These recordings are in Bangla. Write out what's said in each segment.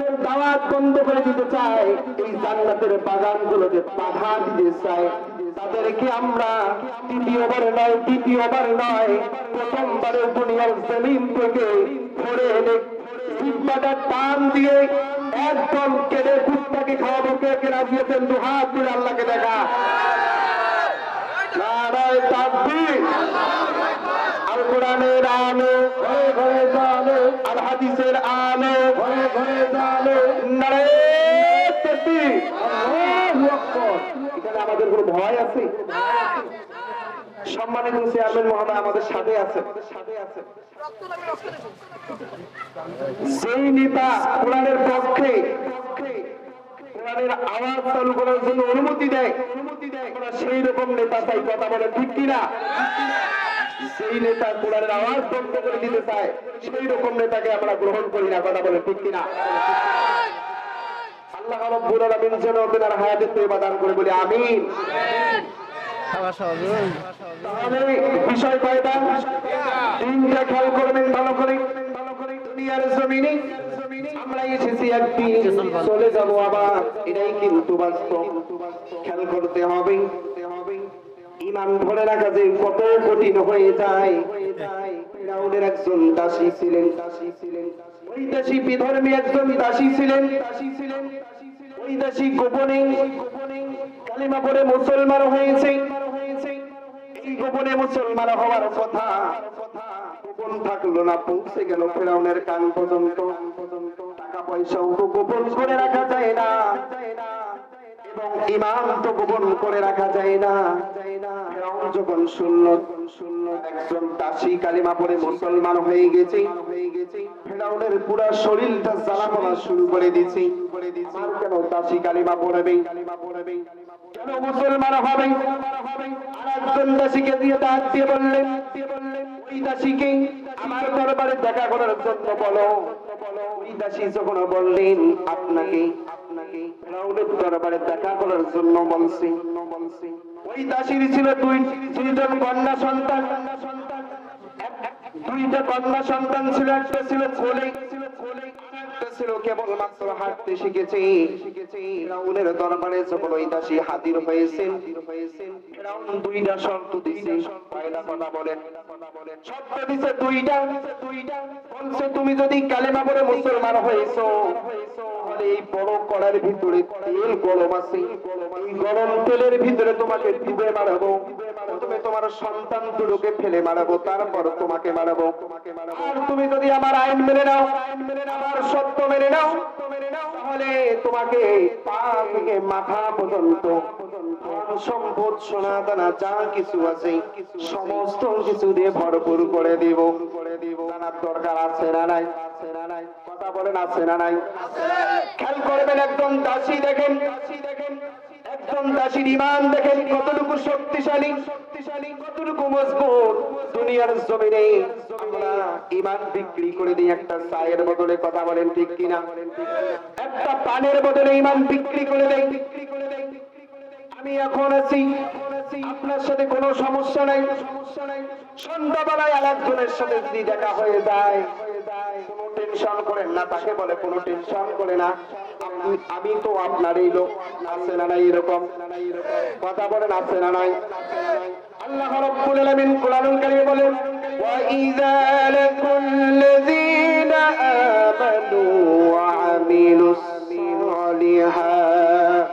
কোরআনের দাওয়াত বন্ধ করে দিতে চায় এই জান্নাতের বাগানগুলোকে বাধা দিতে চায়। তাদেরকে আমরা তৃতীয়বার নয় দ্বিতীয়বার নয় প্রথমবারের দুনিয়ার জমিন থেকে ধরে এনে জিব্বাটা টান দিয়ে একদম কেড়ে কুত্তাকে খাওয়াবো কে কে রাজিয়েছেন দু হাত তুলে আল্লাহকে দেখা। নারায় তাকবীর। আল। কোরআনের আলো ঘরে ঘরে আল হাদিসের আলো। আমাদের কোনো ভয় আছে? সম্মানিত চেয়ারম্যান মহোদয়, আমাদের সাথে আছে সেই নেতা কোরআনের পক্ষে আওয়াজ চালু জন্য অনুমতি দেয় অনুমতি দেয় সেই রকম নেতা চাই কথা বলে, ঠিক কিনা? সেই নেতা কোরআনের আওয়াজ বন্ধ করে দিতে চায়, সেই রকম নেতাকে আমরা গ্রহণ করি না, কথা বলে ঠিক কিনা? আল্লাহ রব্বুল আলামিন যেন ওদের হায়াতের তৈবা দান করে বলি, আমিন। তাহলে খেয়াল করতে হবে। ইমান ধরে রাখা যে কত কঠিন হয়ে যায়। ফেরাউনের একজন দাসী ছিলেন। দাসী ছিলেন ওই দাসী বিধর্মী একজন দাসী ছিলেন। দাসী ছিলেন ওই দাসী গোপনে গোপনে কালিমা পড়ে মুসলমান হয়েছে। এই গোপনে মুসলমান হওয়ার কথা গোপন থাকল না, পৌঁছে গেল ফেরাউনের কান পর্যন্ত। টাকা পয়সাও তো গোপন করে রাখা যায় না। এবং ইমান তো গোপন করে রাখা যায় না। যখন শূন্য একজন দাসী কালিমা পরে মুসলমান হয়ে গেছে, ফেরাউনের পুরা শরীরটা শুরু করে কেন দাসী কালিমা আমার দেখা করার জন্য বলো। ওই দাসী যখন বললেন, আপনাকে ফেরাউনের দরবারে দেখা করার জন্য বলছি। ওই দাসীর ছিল দুই, দুইজন কন্যা সন্তান। দুইটা কন্যা সন্তান ছিল, একটা ছিল কোলে ছিল কেবলমাত্র হাঁটতে শিখেছে। ফেরাউনের দরবারে যখন ওই দাসী হাজির হয়েছেন দুইটা শর্ত দিছে কথা বলেন তুমি যদি কালেমা পড়ে মুসলমান হয়েছো এই বড় কড়ার ভিতরে তেল গরম আছে। গরম তেলের ভিতরে তোমাকে ডুবে মারাবো। তুমি তোমার সন্তান দুটোকে ফেলে মারাবো, তারপর তোমাকে মারাবো। তুমি যদি আমার আইন মেনে নাও, আমার সত্য মেনে নাও, তাহলে তোমাকে পা থেকে মাথা পর্যন্ত সম্পদ সোনা দানা যা কিছু আছে, সমস্ত কিছু দিয়ে ভরপুর করে দিব। দরকার আছে না নাই? কথা বলেন, আছে না নাই? খেয়াল করবেন একদম, দাসী দেখেন দাসী দেখেন। একজন দাসীর ইমান দেখেন কতটুকু শক্তিশালী শক্তিশালী কতটুকু মজবুত। দুনিয়ার জমিনে ইমান বিক্রি করে দিই, একটা চায়ের বদলে কথা বলেন ঠিক কিনা? একটা পানের বদলে ইমান বিক্রি করে দেয় বিক্রি করে দেয় আমি এখন আছি, আপনার সাথে কোনো সমস্যা নাই সমস্যা নাই। সন্ধ্যাবেলায় আরেকজনের সাথে যদি দেখা হয়ে যায় টেনশন করেন না, তাকে বলে কোনো টেনশন করে না। আমি তো আপনার এই লোক, আছে না নাই এরকম? কথা বলেন, আছে না নাই? আল্লাহ রাব্বুল আলামিন কোরআনুল কারীমে বলেন, ওয়া ইযা লাকুল্লাযীনা আমানু ওয়া আমিলুস সালিহাত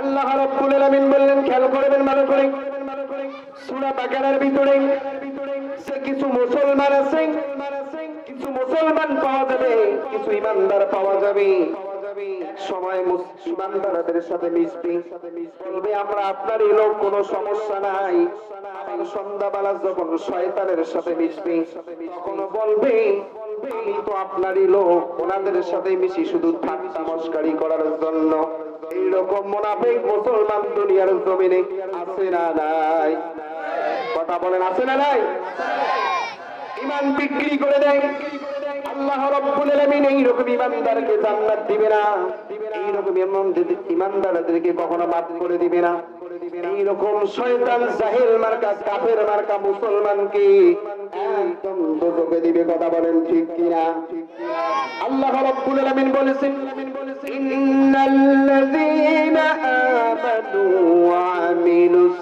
আল্লাহ রাব্বুল আলামিন বললেন, খেয়াল করবেন ভালো করে। সূরা বাকারার ভিতরে সে কিছু মুসলমান আছে। কিছু মুসলমান পাওয়া যাবে, কিছু ইমানদার পাওয়া যাবে। সময় আপনার কোনো সমস্যা নাই। তো আপনারই লোক, ওনাদের সাথে শুধু করার জন্য। এইরকম মোনাফিক মুসলমান দুনিয়ার জমিনে আছে না নাই? কথা বলেন, আছে না নাই? ইমান বিক্রি করে দেয়। আল্লাহ রাব্বুল আলামিন এই রকম ইমানদারকে জান্নাত দিবে না। এই রকম ইমানদারদেরকে কখনো মাফ করে দিবে না। এই রকম শয়তান জাহিল মার্কা, কাফের মার্কা মুসলমানকে একদম দোজখে দিবে, কথা বলেন ঠিক কিনা? আল্লাহ রাব্বুল আলামিন বলেছেন, ইন্নাল্লাযীনা আমানু ওয়া আমিলুস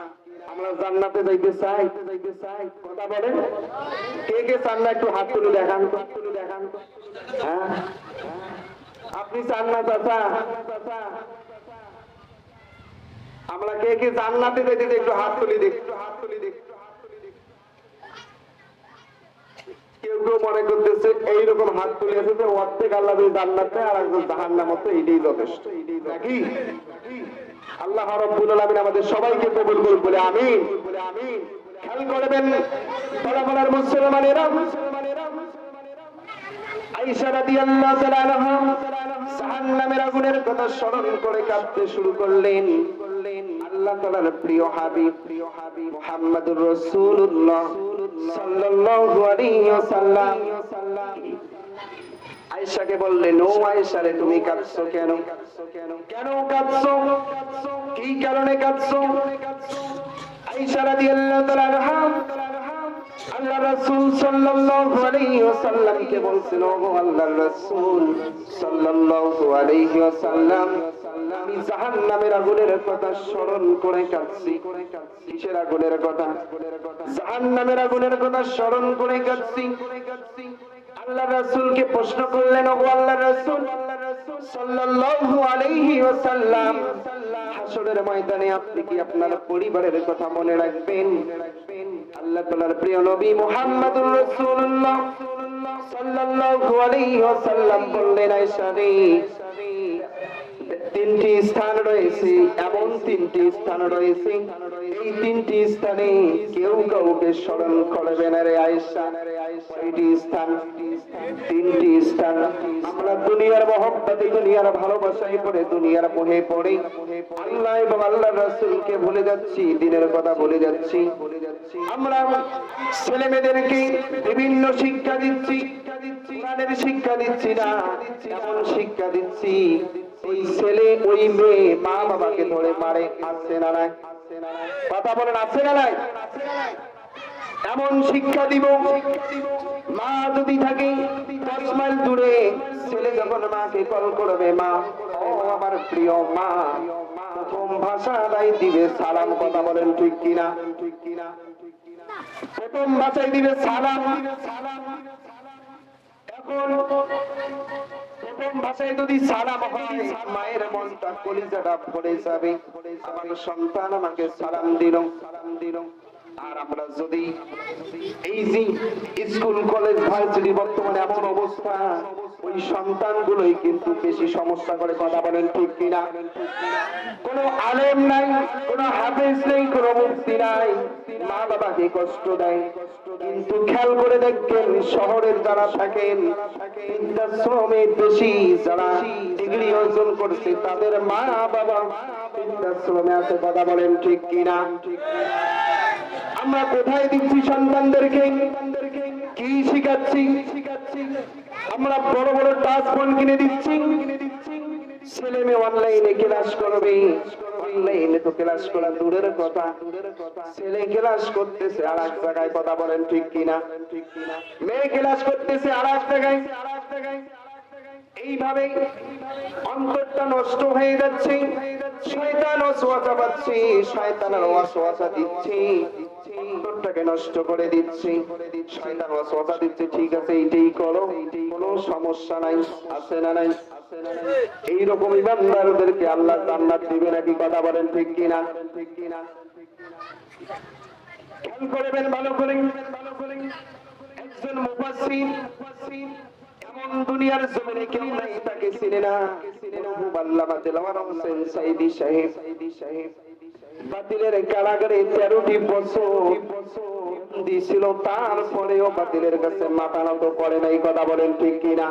আমরা জান্নাতে যাইতে চাই। কথা বলেন? কে কে চান না একটু হাত তুলে দেখান? হ্যাঁ? আপনি চান না চাচা? আমরা কে কে জান্নাতে যাইতে? একটু হাত তুলি দেখ। হাত তুলি দেখ কেউ কেউ মনে করতেছে এইরকম হাত তুলে আছে যে অর্ধেক আল্লাহ জান্নাতে আর যথেষ্ট। আল্লাহ রব্বুল আলামিন আমাদের সবাইকে কবুল করুন বলে আমিন। খেয়াল করবেন বলাবলার মুসলমানেরা আল্লাহ আয়েশাকে বললেন ও আয়েশা রে, তুমি কাঁদছো কেন? কেন কাঁদছো? কি কারণে কাঁদছো? আয়েশা রাদিয়াল্লাহু আল্লাহ রাসূল সাল্লাল্লাহু আগুনের কথা স্মরণ করে কাঁদছি। আগুনের কথা স্মরণ করে কাঁদছি। আল্লাহ রাসূলকে প্রশ্ন করলেন ও আল্লাহ রাসূল, সাল্লাল্লাহু আলাইহি ওয়াসাল্লাম, হাসরের ময়দানে আপনি কি আপনার পরিবারের কথা মনে রাখবেন? আল্লাহ তাআলার প্রিয় নবী মুহাম্মদুর রাসূলুল্লাহ সাল্লাল্লাহু আলাইহি ওয়াসাল্লাম বললেন, আয়েশা রে, তিনটি স্থান রয়েছে, এমন তিনটি স্থান রয়েছে এই তিনটি স্থানে কেউ কাউকে স্মরণ করবে না রে দিনের কথা যাচ্ছি। আমরা ছেলে মেয়েদেরকে বিভিন্ন শিক্ষা দিচ্ছি শিক্ষা দিচ্ছি না শিক্ষা দিচ্ছি। ওই ছেলে, ওই মেয়ে মা বাবাকে ধরে মারে, আসছে না কথা বলেন, আছে না নাই? এমন শিক্ষা দিব, মা যদি থাকে দশ মাইল দূরে, ছেলে যখন মাকে কল করবে, মা আমার প্রিয় মা, প্রথম ভাষাটাই দিবে সালাম। কথা বলেন ঠিক কিনা ঠিক কিনা? প্রথম ভাষায় দিবে সালাম। এখন প্রথম ভাষায় যদি সালাম হয়, মায়ের মনটা কলিজাটা ভরে যাবে। আমার সন্তান আমাকে সালাম দিল সালাম দিল। আর আমরা যদি এই যে স্কুল, কলেজ, ভার্সিটি বর্তমানে এমন অবস্থা ওই সন্তানগুলোই কিন্তু বেশি সমস্যা করে কথা বলেন ঠিক কিনা? কোনো আলেম নাই, কোনো হাফেজ নেই, কোনো মুক্তি নাই মা বাবাকে কষ্ট দেয়। কিন্তু খেয়াল করে দেখবেন, শহরের যারা থাকেন বৃদ্ধাশ্রমে বেশি যারা ডিগ্রি অর্জন করছে, তাদের মা বাবা বৃদ্ধাশ্রমে আছে কথা বলেন ঠিক কিনা? আমরা কোথায় দিচ্ছি সন্তানদেরকে? কি শিখাচ্ছি? আমরা বড় বড় টাচ ফোন কিনে দিচ্ছি। ছেলে মেয়ে অনলাইনে ক্লাস করবে। অনলাইনে তো ক্লাস করা দূরের কথা। ছেলে ক্লাস করতেছে আর এক জায়গায় কথা বলেন ঠিক কিনা? মেয়ে ক্লাস করতেছে আর এক জায়গায়। এইভাবে অন্তরটা নষ্ট হয়ে যাচ্ছে। শয়তান ওয়াসওয়াসা পাচ্ছে, শয়তানের ওয়াসওয়াসা দিচ্ছে। অন্তরটাকে নষ্ট করে দিচ্ছে। দিচ্ছে, ঠিক আছে, এইটাই করো। কোনো সমস্যা নাই, আছে না নাই? এইরকম ইমানদারদেরকে আল্লাহ জান্নাত দিবে নাকি কথা বলেন ঠিক কিনা? ঠিক কিনা খেয়াল করবেন ভালো করে। একজন মুফাসসির দুনিয়ার জমিনে কেউ নাই, তাকে চিনে না। আল্লামা হোসেন সাইদি সাহেব সাইদি সাহেব। বাতিলের কারাগারে তেরোটি বছর দিছিল তারপরেও বাতিলের কাছে মাথা নত করে নাই, কথা বলেন ঠিক কিনা?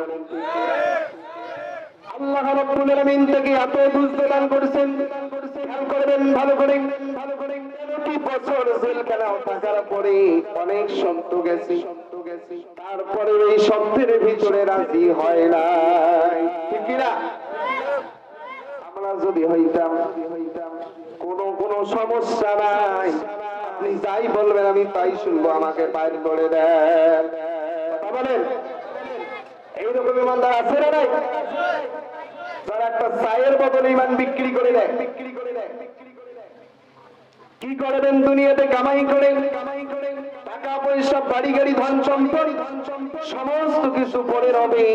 গেছে। তারপরে এই সত্যের ভিতরে রাজি হয় ঠিক কিনা? আমরা যদি হইতাম কোন কোন সমস্যা নাই। আপনি যাই বলবেন, আমি তাই শুনব, আমাকে বাইর করে দেন। বলেন? এইরকম ইমানদার আছে না নাই? একটা বদলে ইমান বিক্রি করে দেয় বিক্রি করে দেয় কি করবেন দুনিয়াতে? কামাই করে। কামাই করে টাকা পয়সা, বাড়ি গাড়ি, ধন সম্পদ, সমস্ত কিছু পরে রবে।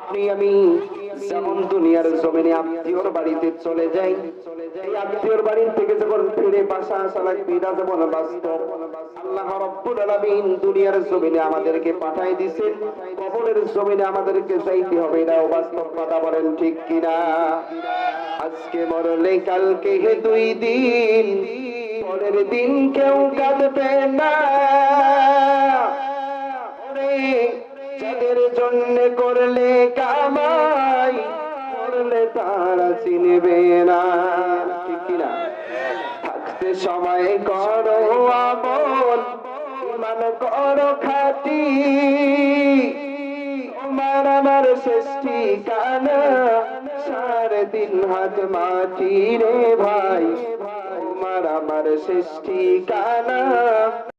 আপনি, আমি যেমন দুনিয়ার জমিনে আত্মীয়র বাড়িতে চলে যাই, এই আত্মীয়র বাড়ি থেকে যখন ফিরে বাসা আসা লাগবে, এটা যেমন বাস্তব। আল্লাহ রব্বুল দুনিয়ার জমিনে আমাদেরকে পাঠাই দিছেন কবরের জমিনে আমাদেরকে হবে বাস্তব কথা বলেন ঠিক কিনা? আজকে মরলে, কালকে হে দুই দিন, পরের দিন কেউ কাঁদবে না। যাদের জন্য করলে কামাই, করলে তারা চিনবে না। ঠিক কিনা? থাকতে সময় করো আমল, ইমান করো খাটি। তোমার আমার শেষ ঠিকানা সাড়ে তিন হাত মাটি রে ভাই। তোমার আমার শেষ ঠিকানা।